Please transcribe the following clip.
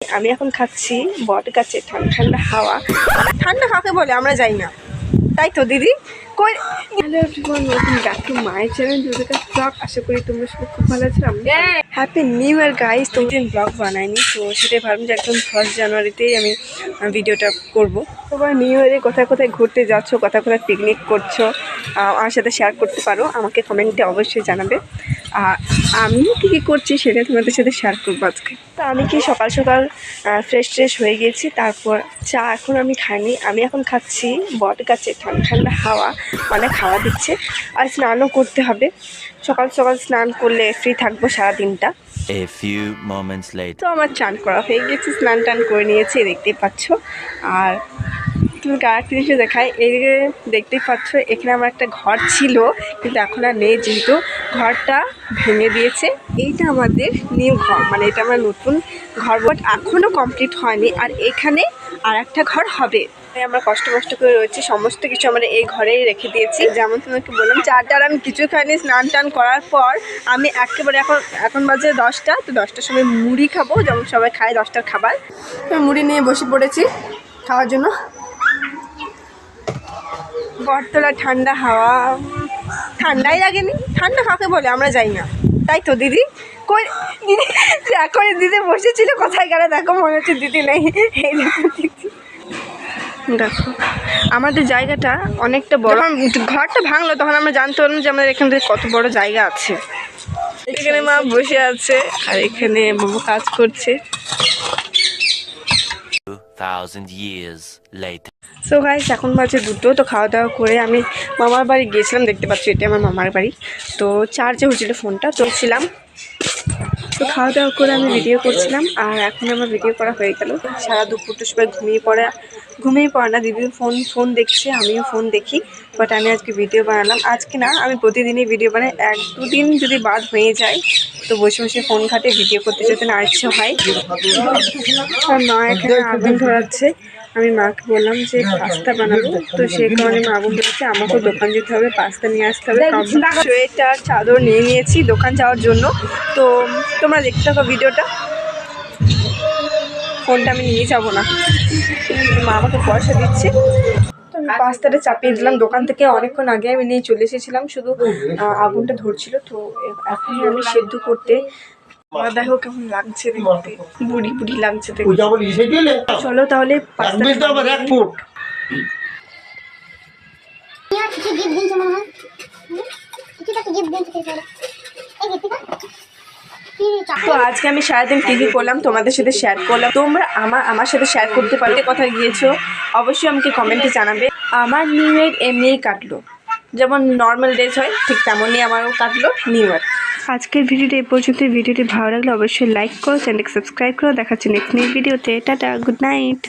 আমি এখন খাচ্ছি বট গাছে ঠান্ডা ঠান্ডা হাওয়া। ঠান্ডা কাকে বলে আমরা যাই না। তাই তো দিদি? কই hello everyone welcome back to my channel Durga vlog আশা করি তোমরা সবাই খুব ভালো আছো হ্যাপি নিউ ইয়ার গাইস তুমি দিন ব্লগ বানাইনি তো সেটাই ভাবলাম যে একদম ফার্স্ট জানুয়ারিতেই আমি ভিডিওটা করব। তোমরা নিউ ইয়ারে কোথায় কোথায় ঘুরতে যাচ্ছ কোথায় কোথায় পিকনিক করছ আমার সাথে শেয়ার করতে পারো। আমাকে কমেন্টে অবশ্যই জানাবে। আমি কী কী করছি সেটা তোমাদের সাথে শেয়ার করব আজকে। তো আমি কি সকাল সকাল ফ্রেশ ট্রেশ হয়ে গেছি তারপর চা এখন আমি খাইনি। আমি এখন খাচ্ছি বট গাছে ঠান্ডা ঠান্ডা হাওয়া মানে খাওয়া দিচ্ছে। আর স্নানও করতে হবে। সকাল সকাল স্নান করলে ফ্রি থাকব সারাদিনটা. তো আমার চান করা হয়ে গেছে স্নান টান করে নিয়েছি দেখতেই পাচ্ছ। আর তুমি আর একটা দেখায়? এদিকে দেখতেই পাচ্ছ, এখানে আমার একটা ঘর ছিল, কিন্তু এখন আর নেই যেহেতু। ঘরটা ভেঙে দিয়েছে। এইটা আমাদের নিউ ঘর মানে এটা আমার নতুন ঘর। বাট এখনও কমপ্লিট হয়নি, আর এখানে আর একটা ঘর হবে। আমরা কষ্ট কষ্ট করে রয়েছি, সমস্ত কিছু আমরা এই ঘরেই রেখে দিয়েছি। যেমন তোমাকে বললাম চারটার আমি কিছু খাইনি, স্নান টান করার পর আমি একেবারে এখন এখন বাজে দশটা, তো দশটার সময় মুড়ি খাব। যেমন সবাই খায় দশটার খাবার। মুড়ি নিয়ে বসে পড়েছি খাওয়ার জন্য। বটতলা, ঠান্ডা হাওয়া। ঠান্ডাই লাগেনি। ঠান্ডা কাকে বলে? আমরা যাই না। তাই তো, দিদি? কই এখন দিদি বসেছিল। কোথায় গেলে? দেখো, মনে হচ্ছে দিদি নেই। দেখো আমাদের জায়গাটা অনেকটা বড়। ঘরটা ভাঙলো, তখন আমরা জানতে পারলাম যে আমাদের এখান থেকে কত বড় জায়গা আছে। এখানে মা বসে আছে, আর এখানে বাবু কাজ করছে। 2000 years later. সো গাইস এখন বাজে দুটো, তো খাওয়া দাওয়া করে আমি মামার বাড়ি গিয়েছিলাম, দেখতে পাচ্ছি এটা আমার মামার বাড়ি তো চার্জে হয়েছিল ফোনটা চলছিলাম তো খাওয়া দাওয়া করে আমি ভিডিও করছিলাম, আর এখন আমার ভিডিও করা হয়ে গেল। সারা দুপুরটা সবাই ঘুমিয়ে পড়ে ঘুমিয়ে পড়ে না, দিদিও ফোন ফোন দেখছে, আমিও ফোন দেখি বাট আমি আজকে ভিডিও বানালাম। আজকে না, আমি প্রতিদিনই ভিডিও বানাই, এক দুদিন যদি বাদ হয়ে যায়, তো বসে বসে ফোন ঘাটে ভিডিও করতে যেতে না ইচ্ছে হয়। আর মা এখানে আগুন ধরাচ্ছে। আমি মাকে বললাম যে পাস্তা বানাবো। তো সে কারণে মা আগুন ধরেছে আমাকেও দোকান যেতে হবে পাস্তা নিয়ে আসতে হবে। সোয়েটার চাদর নিয়ে নিয়েছি দোকান যাওয়ার জন্য। তো তোমরা দেখতে থাকো ভিডিওটা। ফোনটা আমি নিয়ে যাব না। মা আমাকে পয়সা দিচ্ছে। তো আমি পাস্তাটা চাপিয়ে দিলাম। দোকান থেকে অনেকক্ষণ আগে আমি নিয়ে চলে এসেছিলাম। শুধু আগুনটা ধরছিল। তো এ- এখনই আমি সেদ্ধ করতে লাগছে বুড়ি চলো তাহলে তো আজকে আমি সারাদিন টিভি করলাম তোমাদের সাথে শেয়ার করলাম। তোমরা আমার আমার সাথে শেয়ার করতে পারলে কথা গিয়েছো? অবশ্যই আমাকে কমেন্টে জানাবে। আমার নিউ ইয়ার এমনিই কাটলো। যেমন নর্মাল ডেজ হয়, ঠিক তেমনই আমারও কাটলো নিউ ইয়ার আজকের ভিডিওটি এ পর্যন্ত ভিডিওটি ভালো লাগলে অবশ্যই লাইক করো চ্যানেলকে সাবস্ক্রাইব করো। দেখাচ্ছি নেক্সট নিউ ভিডিওতে টাটা গুড নাইট